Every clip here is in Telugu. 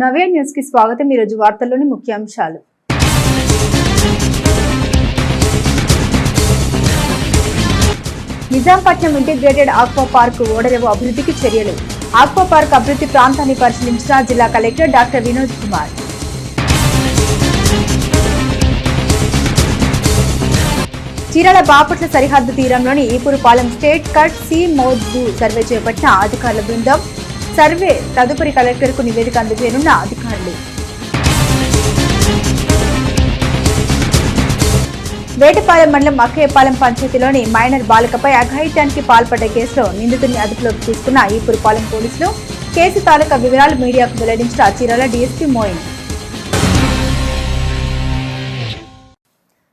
నవ్య న్యూస్కి స్వాగతం ఈరోజు వార్తల్లోని ముఖ్యాంశాలు. నిజాంపట్నం ఇంటిగ్రేటెడ్ ఆక్వా పార్క్ ఓడరేవు అభివృద్ధికి చర్యలు. ఆక్వా పార్క్ అభివృద్ధి ప్రాంతాన్ని పరిశీలించిన జిల్లా కలెక్టర్ డాక్టర్ వినోద్ కుమార్. చీరాల బాపట్ల సరిహద్దు తీరంలోని Epurupalem straight cut sea mouth survey చేపట్టిన అధికారుల బృందం సర్వే తదుపరి కలెక్టర్కు నివేదిక అందజేయనున్న అధికారులు. వేటపాలెం మండలం అక్కయ్యపాలెం పంచాయతీలోని మైనర్ బాలికపై అఘాయిత్యానికి పాల్పడ్డ కేసులో నిందితుడిని అదుపులోకి తీసుకున్న ఈపురుపాలెం పోలీసులు కేసు తాలూకా వివరాలు మీడియాకు వెల్లడించిన చీరాల డీఎస్పీ మోయిన్.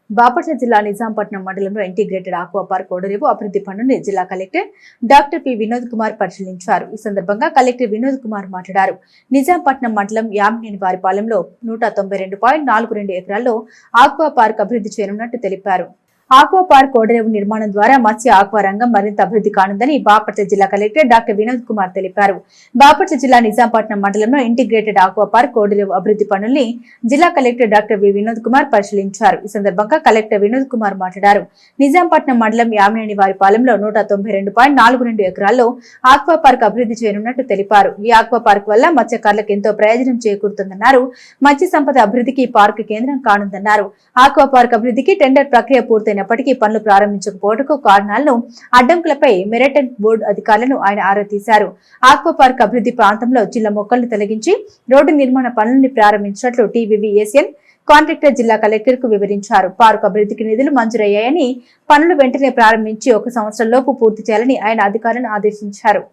బాపట్ల జిల్లా నిజాంపట్నం మండలంలో ఇంటిగ్రేటెడ్ ఆక్వా పార్క్ ఓడరేవు అభివృద్ధి పనులను జిల్లా collector doctor P Vinod Kumar పరిశీలించారు. ఈ సందర్భంగా కలెక్టర్ వినోద్ కుమార్ మాట్లాడారు. నిజాంపట్నం మండలం యామినేని వారిపాలెంలో నూట తొంభై రెండు పాయింట్ నాలుగు రెండు ఎకరాల్లో ఆక్వా పార్క్ అభివృద్ధి చేయనున్నట్టు తెలిపారు. ఆక్వా పార్క్ ఓడరేవు నిర్మాణం ద్వారా మత్స్య ఆక్వా రంగం మరింత అభివృద్ధి కానుందని బాపట్ల జిల్లా కలెక్టర్ డాక్టర్ వినోద్ కుమార్ తెలిపారు. బాపట్ల జిల్లా నిజాంపట్నం మండలంలో ఇంటిగ్రేటెడ్ ఆక్వా పార్క్ ఓడరేవు అభివృద్ధి పనుల్ని జిల్లా collector doctor V Vinod Kumar పరిశీలించారు. ఈ సందర్భంగా కలెక్టర్ వినోద్ కుమార్ మాట్లాడారు. నిజాంపట్నం మండలం యామినేని వారి పాలెంలో నూట తొంభై రెండు పాయింట్ నాలుగు రెండు ఎకరాల్లో ఆక్వా పార్క్ అభివృద్ధి చేయనున్నట్టు తెలిపారు. ఈ ఆక్వా పార్క్ వల్ల మత్స్యకారులకు ఎంతో ప్రయోజనం చేకూరుతుందన్నారు. మత్స్య సంపద అభివృద్ధికి ఈ పార్క్ కేంద్రం కానుందన్నారు. ఆక్వా పార్క్ అభివృద్ధికి టెండర్ ప్రక్రియ పూర్తయినప్పటికీ పనులు ప్రారంభించకపోవటకు కారణాలను అడ్డంకులపై మెరటన్ బోర్డు అధికారులను ఆయన ఆరా తీశారు. ఆక్వా పార్క్ అభివృద్ధి ప్రాంతంలో జిల్లా మొక్కలను తొలగించి రోడ్డు నిర్మాణ పనుల్ని ప్రారంభించినట్లు టీవీవీఎస్ఎన్ కాంట్రాక్టర్ జిల్లా కలెక్టర్కు వివరించారు. పార్క్ అభివృద్ధికి నిధులు మంజూరయ్యాయని పనులు వెంటనే ప్రారంభించి ఒక సంవత్సరం లోపు పూర్తి చేయాలని ఆయన అధికారులను ఆదేశించారు.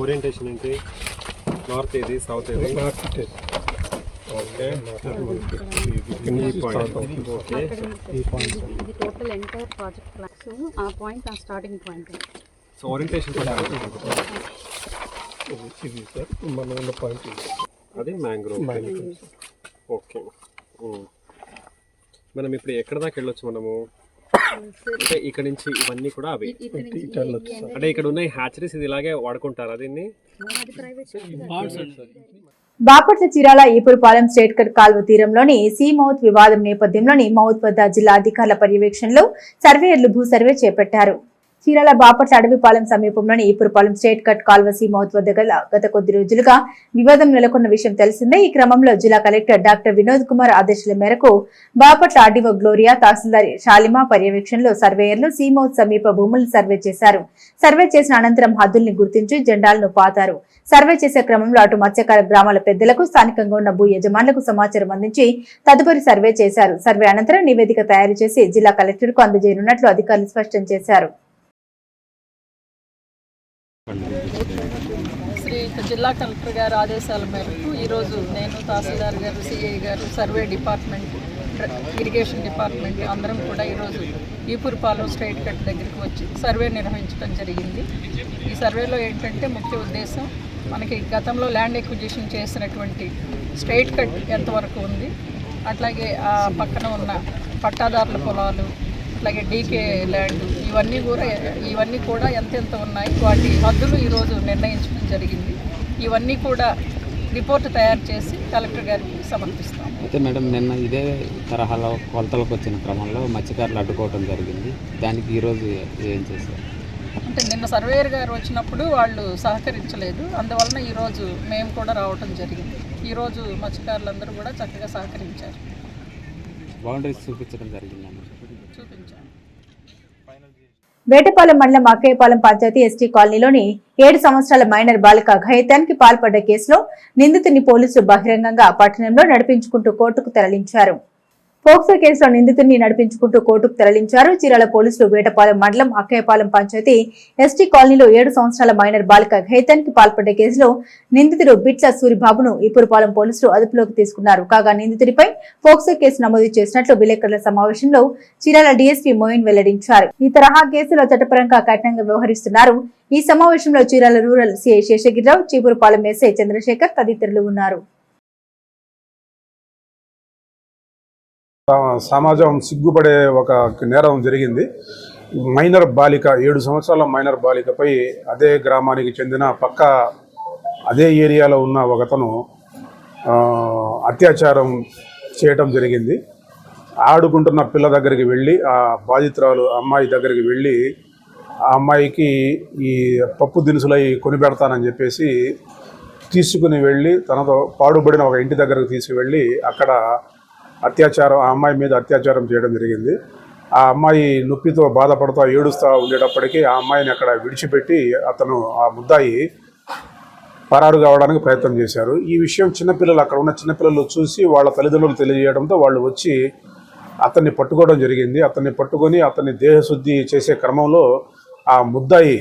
ఓరియంటేషన్ ఏంటి? నార్త్ ఏది? సౌత్ ఏది? పాయింట్ ఓకే ఇది టోటల్ ఎంటైర్ ప్రాజెక్ట్ ప్లాన్స్ ఆ పాయింట్ ఆ స్టార్టింగ్ పాయింట్ సో ఓరియంటేషన్ ఇది సార్ మన ఉన్న పాయింట్ ఇది. అది మ్యాంగ్రోవ్ ఓకే. మనం ఇప్పుడు ఎక్కడ దాకా వెళ్ళొచ్చు మనము? అంటే ఇక్కడ నుంచి ఇవన్నీ కూడా అవి. అంటే ఇక్కడ ఉన్న హ్యాచరీస్ ఇది ఇలాగే వాడుకుంటారా దీన్ని? బాపట్ల చీరాల ఈపురపాలెం స్టేట్ కట్ కాల్వ తీరంలోని సీ మౌత్ వివాదం నేపథ్యంలోని మౌత్ వద్ద జిల్లా అధికారుల పర్యవేక్షణలో సర్వేయర్లు భూ సర్వే చేపట్టారు. చీరాల బాపట్ల అడవిపాలెం సమీపంలోని ఈపురపాలెం స్టేట్ కట్ కాల్వ సీ మౌత్ వద్ద గల గత కొద్ది రోజులుగా వివాదం నెలకొన్న విషయం తెలిసిందే. ఈ క్రమంలో జిల్లా కలెక్టర్ డాక్టర్ వినోద్ కుమార్ ఆదేశాల మేరకు బాపట్ల ఆర్డీఓ గ్లోరియా తహసీల్దార్ షాలిమా పర్యవేక్షణలో సర్వేయర్లు సీమౌత్ సమీప భూములను సర్వే చేశారు. సర్వే చేసిన అనంతరం హద్దుల్ని గుర్తించి జెండాలను పాతారు. సర్వే చేసే క్రమంలో అటు మత్స్యకార గ్రామాల పెద్దలకు స్థానికంగా ఉన్న భూ యజమానులకు సమాచారం అందించి తదుపరి సర్వే చేశారు. సర్వే అనంతరం నివేదిక తయారు చేసి జిల్లా కలెక్టర్కు అందజేయనున్నట్లు అధికారులు స్పష్టం చేశారు. శ్రీ జిల్లా కలెక్టర్ గారి ఆదేశాల మేరకు ఈరోజు నేను తహసీల్దార్ గారు సిఐ గారు సర్వే డిపార్ట్మెంట్ ఇరిగేషన్ డిపార్ట్మెంట్ అందరం కూడా ఈరోజు ఈపూర్పాలెం స్ట్రైట్ కట్ దగ్గరికి వచ్చి సర్వే నిర్వహించడం జరిగింది. ఈ సర్వేలో ఏంటంటే ముఖ్య ఉద్దేశం మనకి గతంలో ల్యాండ్ ఎక్విజిషన్ చేసినటువంటి స్ట్రైట్ కట్ ఎంతవరకు ఉంది అట్లాగే ఆ పక్కన ఉన్న పట్టాదారుల పొలాలు అట్లాగే డీకే ల్యాండ్ ఇవన్నీ కూడా ఇవన్నీ కూడా ఎంతెంత ఉన్నాయి వాటి హద్దులు ఈరోజు నిర్ణయించడం జరిగింది. ఇవన్నీ కూడా రిపోర్ట్ తయారు చేసి కలెక్టర్ గారికి సమర్పిస్తాం అయితే మేడం నిన్న ఇదే తరహాలో కొలతలకు వచ్చిన క్రమంలో మత్స్యకారులు అడ్డుకోవడం జరిగింది. దానికి ఈరోజు ఏం చేశారు? అంటే నిన్న సర్వేయర్ గారు వచ్చినప్పుడు వాళ్ళు సహకరించలేదు. అందువలన ఈరోజు మేము కూడా రావటం జరిగింది. ఈరోజు మత్స్యకారులందరూ కూడా చక్కగా సహకరించారు. బౌండరీస్ చూపించడం జరిగిందన్న వేటపాలెం మండలం అక్కయ్యపాలెం పంచాయతీ ఎస్టీ కాలనీలోని ఏడు సంవత్సరాల మైనర్ బాలిక ఘాయిత్యానికి పాల్పడ్డ కేసులో నిందితుని పోలీసులు బహిరంగంగా పట్టణంలో నడిపించుకుంటూ కోర్టుకు తరలించారు. ఫోక్సో కేసులో నిందితుడిని నడిపించుకుంటూ కోర్టుకు తరలించారు. చీరాల పోలీసులు వేటపాలెం మండలం అక్కయ్యపాలెం పంచాయతీ ఎస్టీ కాలనీలో ఏడు సంవత్సరాల మైనర్ బాలిక ఘైతానికి పాల్పడ్డ కేసులో నిందితుడు బిట్ల సూరిబాబును ఇప్పురుపాలెం పోలీసులు అదుపులోకి తీసుకున్నారు. కాగా నిందితుడిపై ఫోక్సో కేసు నమోదు చేసినట్లు విలేకరుల సమావేశంలో చీరాల డీఎస్పీ మోయిన్ వెల్లడించారు. ఈ తరహా కేసులో చట్టపరంగా కఠినంగా వ్యవహరిస్తున్నారు. ఈ సమావేశంలో Chirala rural CI Seshagiri Rao Chipurupalem SI Chandrasekhar తదితరులు ఉన్నారు. సమాజం సిగ్గుపడే ఒక నేరం జరిగింది. మైనర్ బాలిక ఏడు సంవత్సరాల మైనర్ బాలికపై అదే గ్రామానికి చెందిన పక్క అదే ఏరియాలో ఉన్న ఒకతను అత్యాచారం చేయటం జరిగింది. ఆడుకుంటున్న పిల్ల దగ్గరికి వెళ్ళి ఆ బాధితురాలు అమ్మాయి దగ్గరికి వెళ్ళి ఆ అమ్మాయికి ఈ పప్పు దినుసులై కొనిపెడతానని చెప్పేసి తీసుకుని వెళ్ళి తనతో పాడుబడిన ఒక ఇంటి దగ్గరకు తీసుకువెళ్ళి అక్కడ అత్యాచారం ఆ అమ్మాయి మీద అత్యాచారం చేయడం జరిగింది. ఆ అమ్మాయి నొప్పితో బాధపడుతూ ఏడుస్తూ ఉండేటప్పటికీ ఆ అమ్మాయిని అక్కడ విడిచిపెట్టి అతను ఆ ముద్దాయి పరారు కావడానికి ప్రయత్నం చేశారు. ఈ విషయం చిన్నపిల్లలు అక్కడ ఉన్న చిన్నపిల్లలు చూసి వాళ్ళ తల్లిదండ్రులు తెలియజేయడంతో వాళ్ళు వచ్చి అతన్ని పట్టుకోవడం జరిగింది. అతన్ని పట్టుకొని అతన్ని దేహశుద్ధి చేసే క్రమంలో ఆ ముద్దాయి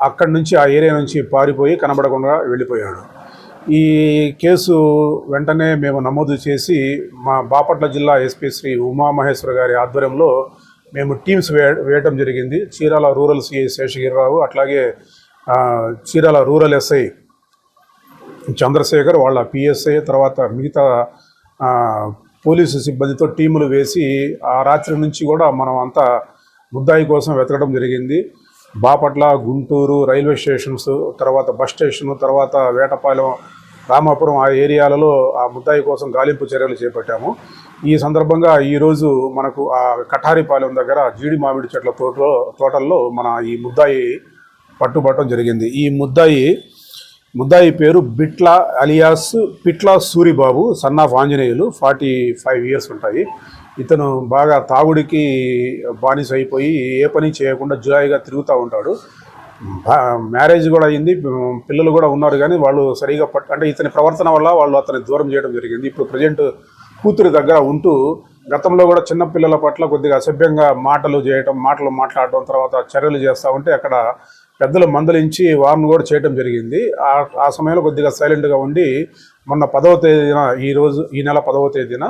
అక్కడి నుంచి ఆ ఏరియా నుంచి పారిపోయి కనబడకుండా వెళ్ళిపోయాడు. ఈ కేసు వెంటనే మేము నమోదు చేసి మా బాపట్ల జిల్లా ఎస్పీ శ్రీ ఉమామహేశ్వర గారి ఆధ్వర్యంలో మేము టీమ్స్ వే వేయటం జరిగింది. చీరాల రూరల్ సిఐ శేషగిరిరావు అట్లాగే చీరాల రూరల్ ఎస్ఐ చంద్రశేఖర్ వాళ్ళ పిఎస్ఐ తర్వాత మిగతా పోలీసు సిబ్బందితో టీములు వేసి ఆ రాత్రి నుంచి కూడా మనం అంతా ముద్దాయి కోసం వెతకడం జరిగింది. బాపట్ల గుంటూరు రైల్వే స్టేషన్స్ తర్వాత బస్ స్టేషన్ తర్వాత వేటపాలెం రామాపురం ఆ ఏరియాలలో ఆ ముద్దాయి కోసం గాలింపు చర్యలు చేపట్టాము. ఈ సందర్భంగా ఈరోజు మనకు ఆ కఠారిపాలెం దగ్గర జీడి మామిడి చెట్ల తోటలో తోటల్లో మన ఈ ముద్దాయి పట్టుబట్టడం జరిగింది. ఈ ముద్దాయి ముద్దాయి పేరు Bitla alias Pitla Suribabu son of Anjaneyulu forty five years ఉంటాయి. ఇతను బాగా తాగుడికి బానిస అయిపోయి ఏ పని చేయకుండా జులాయిగా తిరుగుతూ ఉంటాడు. మ్యారేజ్ కూడా అయింది పిల్లలు కూడా ఉన్నారు కానీ వాళ్ళు సరిగా పట్ అంటే ఇతని ప్రవర్తన వల్ల వాళ్ళు అతని దూరం చేయడం జరిగింది. ఇప్పుడు ప్రజెంట్ కూతురు దగ్గర ఉంటూ గతంలో కూడా చిన్న పిల్లల పట్ల కొద్దిగా అసభ్యంగా మాటలు చేయటం మాటలు మాట్లాడటం తర్వాత చర్యలు చేస్తూ ఉంటే అక్కడ పెద్దలు మందలించి వారిని కూడా చేయటం జరిగింది. ఆ ఆ సమయంలో కొద్దిగా సైలెంట్గా ఉండి మొన్న పదవ తేదీన ఈ రోజు ఈ నెల పదవ తేదీన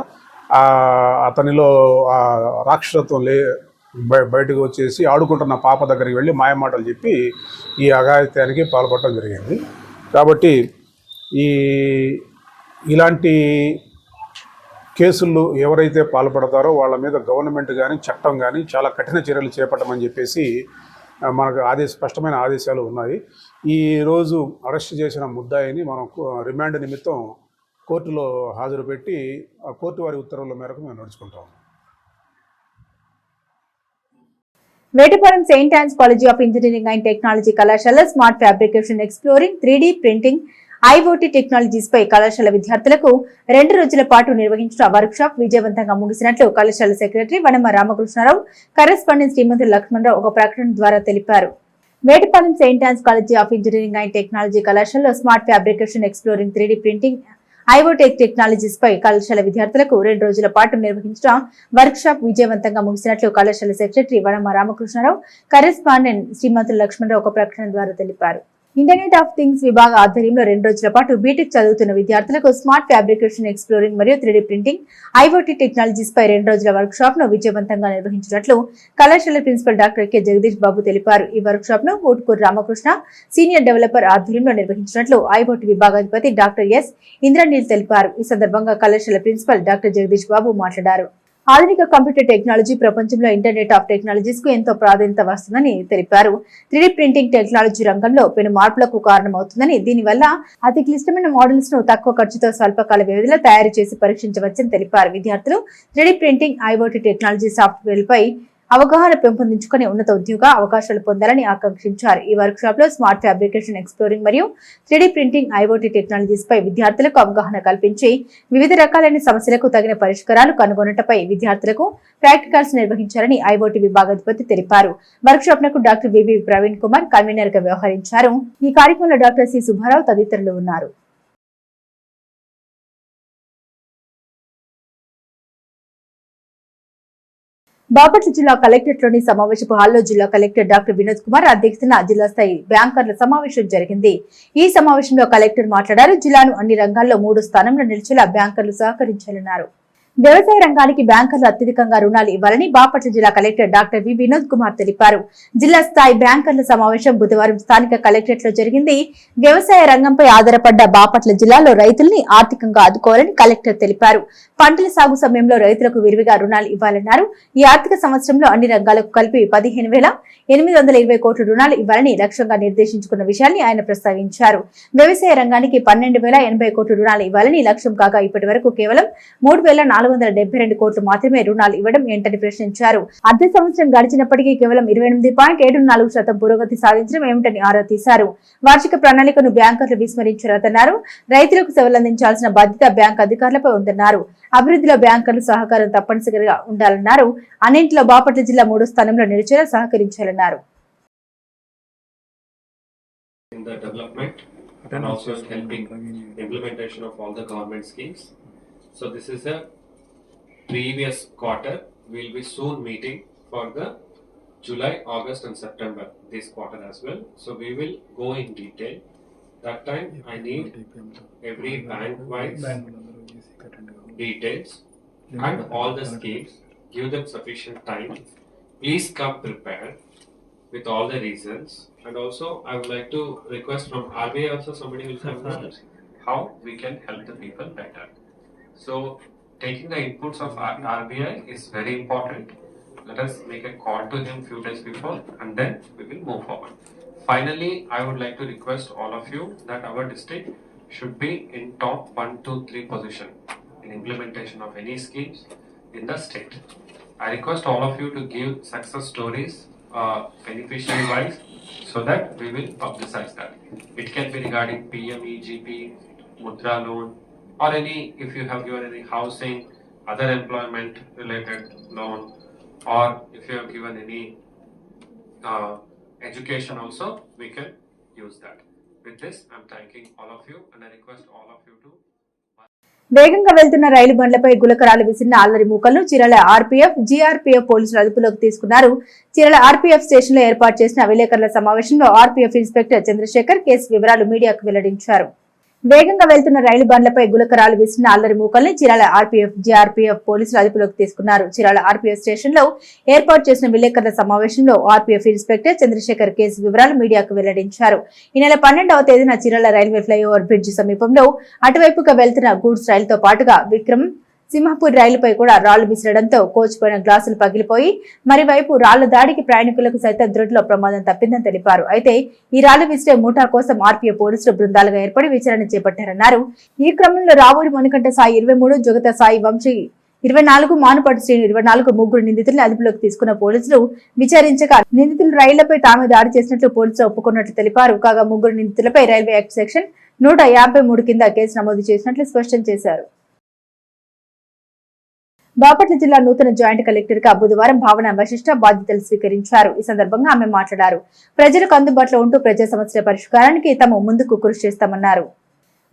అతనిలో ఆ రాక్షసత్వం లే బయ- బయటకు వచ్చేసి ఆడుకుంటున్న పాప దగ్గరికి వెళ్ళి మాయమాటలు చెప్పి ఈ అఘాయిత్యానికి పాల్పడటం జరిగింది. కాబట్టి ఈ ఇలాంటి కేసుల్లో ఎవరైతే పాల్పడతారో వాళ్ళ మీద గవర్నమెంట్ కానీ చట్టం కానీ చాలా కఠిన చర్యలు చేపట్టమని చెప్పేసి మనకు ఆదేశ స్పష్టమైన ఆదేశాలు ఉన్నాయి. ఈ రోజు అరెస్ట్ చేసిన ముద్దాయిని మనం రిమాండ్ నిమిత్తం కోర్టులో హాజరు పెట్టి ఆ కోర్టు వారి ఉత్తర్వుల మేరకు మేము నడుచుకుంటాం Vetapalem saint Ann's college of engineering and technology కళాశాల smart fabrication exploring three printing IOT technologies పై కళాశాల విద్యార్థులకు రెండు రోజుల పాటు నిర్వహించిన వర్క్ షాప్ విజయవంతంగా ముగిసినట్లు కళాశాల సెక్రటరీ వనమ రామకృష్ణారావు కరెస్పాండెంట్ శ్రీమంతి లక్ష్మణరావు ఒక ప్రకటన ద్వారా తెలిపారు. Vetapalem saint Ann's college of engineering and technology కళాశాలలో smart fabrication exploring three printing IOT technologies పై కళాశాల విద్యార్థులకు రెండు రోజుల పాటు నిర్వహించిన వర్క్ షాప్ విజయవంతంగా ముగిసినట్లు కళాశాల సెక్రటరీ వనమ రామకృష్ణారావు కరెస్పాండెంట్ శ్రీమతులు లక్ష్మణరావు ఒక ప్రకటన ద్వారా తెలిపారు. ఇంటర్నెట్ ఆఫ్ థింగ్స్ విభాగ ఆధ్వర్యంలో రెండు రోజుల పాటు బీటెక్ చదువుతున్న విద్యార్థులకు స్మార్ట్ ఫ్యాబ్రికేషన్ ఎక్స్ప్లోరింగ్ మరియు three D printing IOT technologies పై రెండు రోజుల వర్క్ షాప్ను విజయవంతంగా నిర్వహించినట్లు కళాశాల principal doctor K. Jagadish Babu తెలిపారు. ఈ వర్క్ షాప్ను ఊటుకూరు రామకృష్ణ సీనియర్ డెవలపర్ ఆధ్వర్యంలో నిర్వహించినట్లు ఐఓటీ విభాగాధిపతి డాక్టర్ ఎస్. ఇంద్రనీల్ తెలిపారు. ఈ సందర్భంగా కళాశాల ప్రిన్సిపల్ డాక్టర్ జగదీష్ బాబు మాట్లాడారు. ఆధునిక కంప్యూటర్ టెక్నాలజీ ప్రపంచంలో ఇంటర్నెట్ ఆఫ్ టెక్నాలజీస్కు ఎంతో ప్రాధాన్యత వస్తుందని తెలిపారు. త్రీ ప్రింటింగ్ టెక్నాలజీ రంగంలో పెను మార్పులకు కారణమవుతుందని దీనివల్ల అతి క్లిష్టమైన మోడల్స్ను తక్కువ ఖర్చుతో స్వల్పకాల వ్యవధిలో తయారు చేసి పరీక్షించవచ్చని తెలిపారు. విద్యార్థులు three D printing IOT technology software పై అవగాహన పెంపొందించుకుని ఉన్నత ఉద్యోగ అవకాశాలు పొందాలని ఆకాంక్షించారు. ఈ వర్క్ షాప్లో స్మార్ట్ ఫ్యాబ్రికేషన్ ఎక్స్ప్లోరింగ్ మరియు three D printing IOT technologies పై విద్యార్థులకు అవగాహన కల్పించి వివిధ రకాలైన సమస్యలకు తగిన పరిష్కారాలు కనుగొనటపై విద్యార్థులకు ప్రాక్టికల్స్ నిర్వహించారని ఐఓటీ విభాగాధిపతి తెలిపారు. వర్క్ షాప్ నకు డాక్టర్ వివి ప్రవీణ్ కుమార్ కన్వీనర్గా వ్యవహరించారు. ఈ కార్యక్రమంలో డాక్టర్ సి సుబ్బారావు తదితరులు ఉన్నారు. బాపట్ల జిల్లా కలెక్టర్లోని సమావేశపు హాల్లో జిల్లా కలెక్టర్ డాక్టర్ వినోద్ కుమార్ అధ్యక్షతన జిల్లా స్థాయి బ్యాంకర్ల సమావేశం జరిగింది. ఈ సమావేశంలో కలెక్టర్ మాట్లాడారు. జిల్లాను అన్ని రంగాల్లో మూడు స్థానంలో నిలిచేలా బ్యాంకర్లు సహకరించాలన్నారు. వ్యవసాయ రంగానికి బ్యాంకర్లు అత్యధికంగా రుణాలు ఇవ్వాలని బాపట్ల జిల్లా collector doctor V Vinod Kumar తెలిపారు. జిల్లా స్థాయి బ్యాంకర్ల సమావేశం బుధవారం స్థానిక కలెక్టరేట్లో జరిగింది. వ్యవసాయ రంగంపై ఆధారపడ్డ బాపట్ల జిల్లాలో రైతుల్ని ఆర్థికంగా ఆదుకోవాలని కలెక్టర్ తెలిపారు. పంటల సాగు సమయంలో రైతులకు విరివిగా రుణాలు ఇవ్వాలన్నారు. ఈ ఆర్థిక సంవత్సరంలో అన్ని రంగాలకు కలిపి పదిహేను వేల ఎనిమిది వందల ఇరవై కోట్ల రుణాలు ఇవ్వాలని లక్ష్యంగా నిర్దేశించుకున్న విషయాన్ని ఆయన ప్రస్తావించారు. వ్యవసాయ రంగానికి పన్నెండు వేల ఎనభై కోట్ల రుణాలు ఇవ్వాలని లక్ష్యం కాగా ఇప్పటి వరకు కేవలం మూడు వేల నాలుగు వందల డెబ్బై రెండు కోట్లు మాత్రమే రుణాలు ఇవ్వడం ఏంటని ప్రశ్నించారు. అర్ధ సంవత్సరం గడిచినప్పటికీ కేవలం ఇరవై ఎనిమిది పాయింట్ ఏడు నాలుగు శాతం పురోగతి సాధించడం ఏమిటని ఆరా తీశారు. వార్షిక ప్రణాళికను బ్యాంకర్లు విస్మరించారన్నారు. రైతులకు సేవలందించాల్సిన బాధ్యత బ్యాంక్ అధికారులపై ఉందన్నారు. అభివృద్ధిలో బ్యాంకర్లు సహకారం తప్పనిసరిగా ఉండాలన్నారు. అన్నింటిలో బాపట్ల జిల్లా మూడో స్థానంలో నిలిచేలా సహకరించాలన్నారు. In the development and also helping implementation of all the government schemes. So this is a previous quarter. We'll be soon meeting for the July, August and September, this quarter as well. So we will go in detail. That time I need every bank wise details and all the schemes. Give them sufficient time. Please come prepared with all the reasons. And also, I would like to request from RBI also somebody will come now, how we can help the people better. So, taking the inputs of RBI is very important. Let us make a call to him few days before and then we will move forward. Finally, I would like to request all of you that our district should be in top one, two, three position in implementation of any schemes in the state. I request all of you to give success stories, uh, beneficiary wise, so that we will publicize that. It can be regarding PME, GP, Mudra loan, or any, if you have given any housing, other employment related loan, or if you have given any uh, education also, we can use that. With this, I'm thanking all of you and I request all of you to వేగంగా వెళ్తున్న రైలు బండ్లపై గులకరాలు విసిరిన అల్లరి మూకలను చీరాల ఆర్పీఎఫ్ జీఆర్పీఎఫ్ పోలీసులు అదుపులోకి తీసుకున్నారు చీరాల ఆర్పీఎఫ్ స్టేషన్లో ఏర్పాటు చేసిన విలేకరుల సమావేశంలో ఆర్పీఎఫ్ ఇన్స్పెక్టర్ చంద్రశేఖర్ కేసు వివరాలు మీడియాకు వెల్లడించారు వేగంగా వెళ్తున్న రైలు బండ్లపై గులకరాలు వేసిన అల్లరి మూకల్ని చిరాల ఆర్పీఎఫ్ జీఆర్పీఎఫ్ పోలీసులు అదుపులోకి తీసుకున్నారు. చిరాల ఆర్పీఎఫ్ స్టేషన్లో ఏర్పాటు చేసిన విలేకరుల సమావేశంలో ఆర్పీఎఫ్ ఇన్స్పెక్టర్ చంద్రశేఖర్ కేసు వివరాలు మీడియాకు వెల్లడించారు. ఈ నెల పన్నెండవ తేదీన చిరాల రైల్వే ఫ్లైఓవర్ బ్రిడ్జ్ సమీపంలో అటువైపుగా వెళ్తున్న గూడ్స్ రైలుతో పాటుగా విక్రమ్ సింహపూర్ రైలుపై కూడా రాళ్ళు విసరడంతో కోచిపోయిన గ్లాసులు పగిలిపోయి మరోవైపు రాళ్ళ దాడికి ప్రయాణికులకు సైతం దృఢలో ప్రమాదం తప్పిందని తెలిపారు. అయితే ఈ రాళ్ళు విసిరే ముఠా కోసం ఆర్పీఏ పోలీసులు బృందాలుగా ఏర్పడి విచారణ చేపట్టారన్నారు. ఈ క్రమంలో రావూరి మణికంఠ సాయి ఇరవై మూడు జగత సాయి వంశీ ఇరవై నాలుగు మానుపాటు శ్రేణి ఇరవై నాలుగు ముగ్గురు నిందితులను అదుపులోకి తీసుకున్న పోలీసులు విచారించగా నిందితులు రైళ్ళపై తామే దాడి చేసినట్లు పోలీసులు ఒప్పుకున్నట్లు తెలిపారు. కాగా ముగ్గురు నిందితులపై రైల్వే యాక్ట్ సెక్షన్ నూట యాభై మూడు కింద కేసు నమోదు చేసినట్లు స్పష్టం చేశారు. బాపట్ల జిల్లా నూతన జాయింట్ కలెక్టర్గా బుధవారం భావన వశిష్ట బాధ్యతలు స్వీకరించారు. ఈ సందర్భంగా ఆమె మాట్లాడారు. ప్రజలకు అందుబాటులో ఉంటూ ప్రజా సమస్యల పరిష్కారానికి తమ ముందుకు కృషి చేస్తామన్నారు.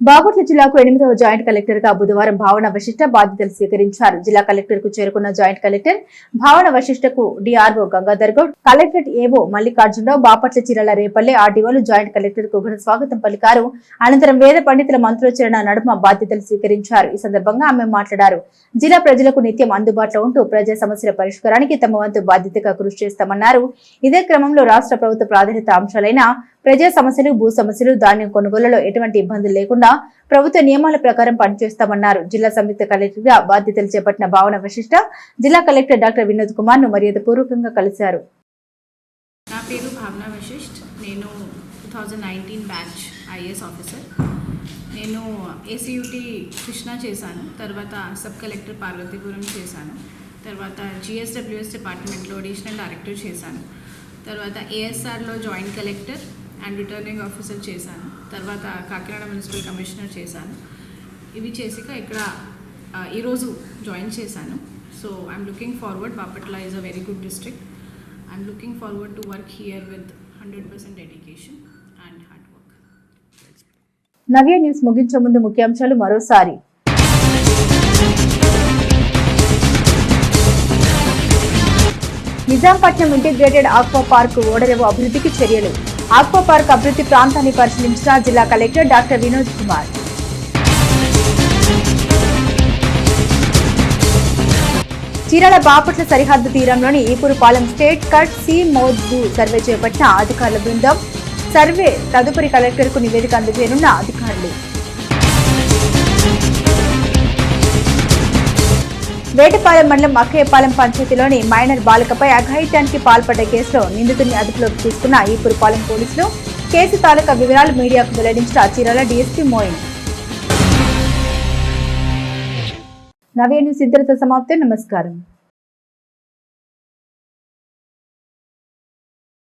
బాపట్ల జిల్లాకు ఎనిమిదవ జాయింట్ కలెక్టర్గా బుధవారం భావన వశిష్ట బాధ్యతలు స్వీకరించారు. జిల్లా కలెక్టర్కు చేరుకున్న joint collector Bhavana వశిష్టకు DRO Gangadhar Goud collectorate AO Mallikarjuna Rao Bapatla చీరల రేపల్లె ఆర్డీఓలు జాయింట్ కలెక్టర్కు ఘన స్వాగతం పలికారు. అనంతరం వేద పండితుల మంత్రోచ్చరణ నడుమ బాధ్యతలు స్వీకరించారు. ఈ సందర్భంగా ఆమె మాట్లాడారు. జిల్లా ప్రజలకు నిత్యం అందుబాటులో ఉంటూ ప్రజా సమస్యల పరిష్కారానికి తమ వంతు బాధ్యతగా కృషి చేస్తామన్నారు. ఇదే క్రమంలో రాష్ట్ర ప్రభుత్వ ప్రాధాన్యత అంశాలైన ప్రజా సమస్యలు భూ సమస్యలు ధాన్యం కొనుగోలులో ఎటువంటి ఇబ్బందులు లేకుండా ప్రభుత్వ నియమాల ప్రకారం పనిచేస్తామన్నారు. జిల్లా సంయుక్త కలెక్టర్గా బాధ్యతలు చేపట్టిన భావన వశిష్ట జిల్లా కలెక్టర్ డాక్టర్ వినోద్ కుమార్ను మర్యాదపూర్వకంగా కలిశారు. నా పేరు భావన వశిష్ఠ్ నేను two thousand nineteen batch IAS officer. నేను ఏసీయూటీ కృష్ణా చేశాను. తర్వాత సబ్ కలెక్టర్ పార్వతీపురం చేశాను. తర్వాత జిఎస్డబ్ల్యూఎస్ డిపార్ట్మెంట్లో అడిషనల్ డైరెక్టర్ చేశాను. తర్వాత ఏఎస్ఆర్లో joint collector and returning officer చేశాను. తర్వాత కాకినాడ మున్సిపల్ కమిషనర్ చేశాను. ఇవి చేసాక ఇక్కడ ఈరోజు జాయిన్ చేశాను. So I'm looking forward Bapatla is a very good district I'm looking forward to work here with hundred percent dedication and hard work Navya news ముగించే ముందు ముఖ్యాంశాలు మరోసారి. నిజాంపట్నం ఇంటిగ్రేటెడ్ ఆక్వా పార్క్ ఓడరేవు అభివృద్ధికి చర్యలు. ఆక్వా పార్క్ అభివృద్ధి ప్రాంతాన్ని పరిశీలించిన జిల్లా కలెక్టర్ డాక్టర్ వినోద్ కుమార్. చీరాల బాపట్ల సరిహద్దు తీరంలోని Epurupalem straight cut sea mouth survey చేపట్టిన అధికారుల బృందం సర్వే తదుపరి కలెక్టర్కు నివేదిక అందజేయనున్న అధికారులు. వేటపాలెం మండలం అక్కయ్యపాలెం పంచాయతీలోని మైనర్ బాలికపై అఘాయిత్యానికి పాల్పడ్డ కేసులో నిందితుడిని అదుపులోకి తీసుకున్న ఈపురుపాలెం పోలీసులు కేసు తాలూకా వివరాలు మీడియాకు వెల్లడించిన చీరాల డీఎస్పీ మోయిన్. నవీన్ సిద్ధత సమాప్తం. నమస్కారం.